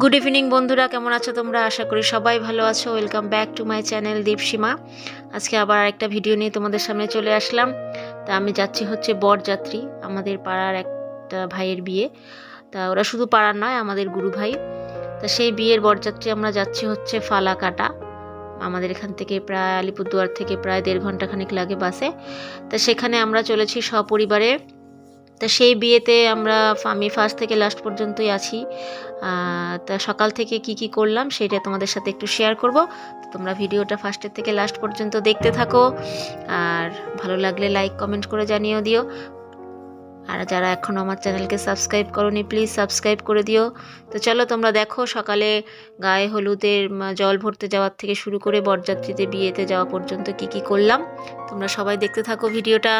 Good evening বন্ধুরা, কেমন আছো তোমরা? আশা করি সবাই ভালো আছো। Welcome back to my channel Dipsima আজকে আবার একটা ভিডিও নিয়ে তোমাদের সামনে চলে আসলাম। তা আমি যাচ্ছি হচ্ছে বরযাত্রী, আমাদের পাড়ার একটা ভাইয়ের বিয়ে। তা ওরা শুধু পাড়ার নয়, আমাদের গুরু ভাই। তা সেই বিয়ের বরযাত্রী আমরা যাচ্ছি হচ্ছে ফালাকাটা। আমাদের এখান থেকে প্রায় আলিপুরদুয়ার থেকে প্রায় দেড় ঘণ্টা খানিক লাগে বাসে। তা সেখানে আমরা চলেছি সপরিবারে। তা সেই বিয়েতে আমরা আমি ফার্স্ট থেকে লাস্ট পর্যন্তই আছি। তা সকাল থেকে কি কি করলাম সেটা তোমাদের সাথে একটু শেয়ার করব। তোমরা ভিডিওটা ফার্স্টের থেকে লাস্ট পর্যন্ত দেখতে থাকো। আর ভালো লাগলে লাইক কমেন্ট করে জানিয়েও দিও। আর যারা এখনও আমার চ্যানেলকে সাবস্ক্রাইব করনি প্লিজ সাবস্ক্রাইব করে দিও। তো চলো তোমরা দেখো সকালে গায়ে হলুদের জল ভরতে যাওয়ার থেকে শুরু করে বরযাত্রীতে বিয়েতে যাওয়া পর্যন্ত কি কি করলাম। তোমরা সবাই দেখতে থাকো ভিডিওটা।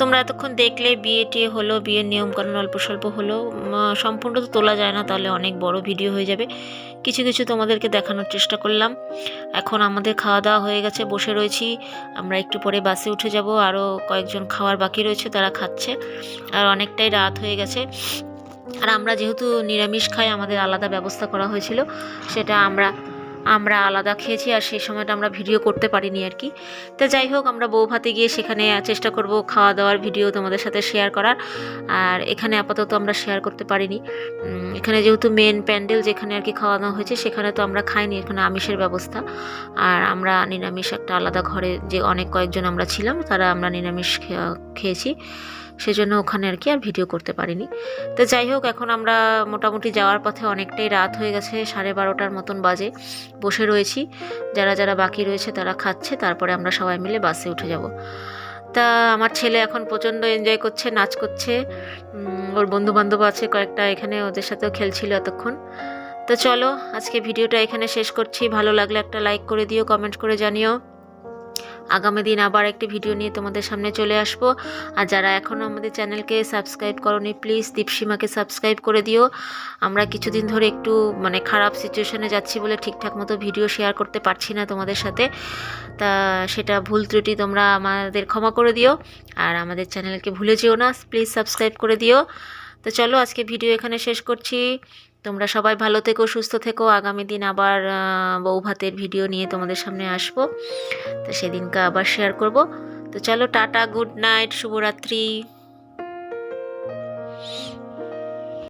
তোমরা এতক্ষণ দেখলে বিয়ে টিয়ে হলো, বিয়ের নিয়মকানুন অল্প স্বল্প হলো সম্পূর্ণ তো তোলা যায় না, তাহলে অনেক বড় ভিডিও হয়ে যাবে। কিছু কিছু তোমাদেরকে দেখানোর চেষ্টা করলাম। এখন আমাদের খাওয়া দাওয়া হয়ে গেছে, বসে রয়েছি। আমরা একটু পরে বাসে উঠে যাব, আরও কয়েকজন খাওয়ার বাকি রয়েছে, তারা খাচ্ছে। আর অনেকটাই রাত হয়ে গেছে। আর আমরা যেহেতু নিরামিষ খাই, আমাদের আলাদা ব্যবস্থা করা হয়েছিল, সেটা আমরা আমরা আলাদা খেয়েছি আর সেই সময়টা আমরা ভিডিও করতে পারিনি আর কি। তো যাই হোক, আমরা বৌভাতে গিয়ে সেখানে চেষ্টা করব খাওয়া দাওয়ার ভিডিও তোমাদের সাথে শেয়ার করার। আর এখানে আপাতত আমরা শেয়ার করতে পারিনি। এখানে যেহেতু মেন প্যান্ডেল যেখানে আর কি খাওয়া দাওয়া হয়েছে, সেখানে তো আমরা খাইনি, এখানে আমিষের ব্যবস্থা। আর আমরা নিরামিষ একটা আলাদা ঘরে যে অনেক কয়েকজন আমরা ছিলাম, তারা আমরা নিরামিষ খেয়া- খেয়েছি। সেজন্য ওখানে আর কি আর ভিডিও করতে পারিনি। তো যাই হোক, এখন আমরা মোটামুটি যাওয়ার পথে অনেকটাই রাত হয়ে গেছে, সাড়ে বারোটার মতন বাজে। বসে রয়েছি, যারা যারা বাকি রয়েছে তারা খাচ্ছে, তারপরে আমরা সবাই মিলে বাসে উঠে যাব। তা আমার ছেলে এখন প্রচণ্ড এনজয় করছে, নাচ করছে ওর বন্ধু বান্ধব আছে কয়েকটা, এখানে ওদের সাথেও খেলছিল এতক্ষণ। তো চলো, আজকে ভিডিওটা এখানে শেষ করছি। ভালো লাগলে একটা লাইক করে দিও কমেন্ট করে জানিও। আগামী দিন আবার একটি ভিডিও নিয়ে তোমাদের সামনে চলে আসব। আর যারা এখনও আমাদের চ্যানেলকে সাবস্ক্রাইব করনি, প্লিজ দীপসীমাকে সাবস্ক্রাইব করে দিও। আমরা কিছুদিন ধরে একটু মানে খারাপ সিচুয়েশনে যাচ্ছি বলে ঠিকঠাক মতো ভিডিও শেয়ার করতে পারছি না তোমাদের সাথে। তা সেটা ভুল ত্রুটি তোমরা আমাদের ক্ষমা করে দিও। আর আমাদের চ্যানেলকে ভুলে যেও না, প্লিজ সাবস্ক্রাইব করে দিও। তো চলো আজকে ভিডিও এখানে শেষ করছি। তোমরা সবাই ভালো থেকো, সুস্থ থেকো। আগামী দিন আবার বউভাতের বউ ভাতের ভিডিও নিয়ে তোমাদের সামনে আসব। তো সেদিনকে আবার শেয়ার করব। তো চলো, টাটা গুড নাইট শুভরাত্রি।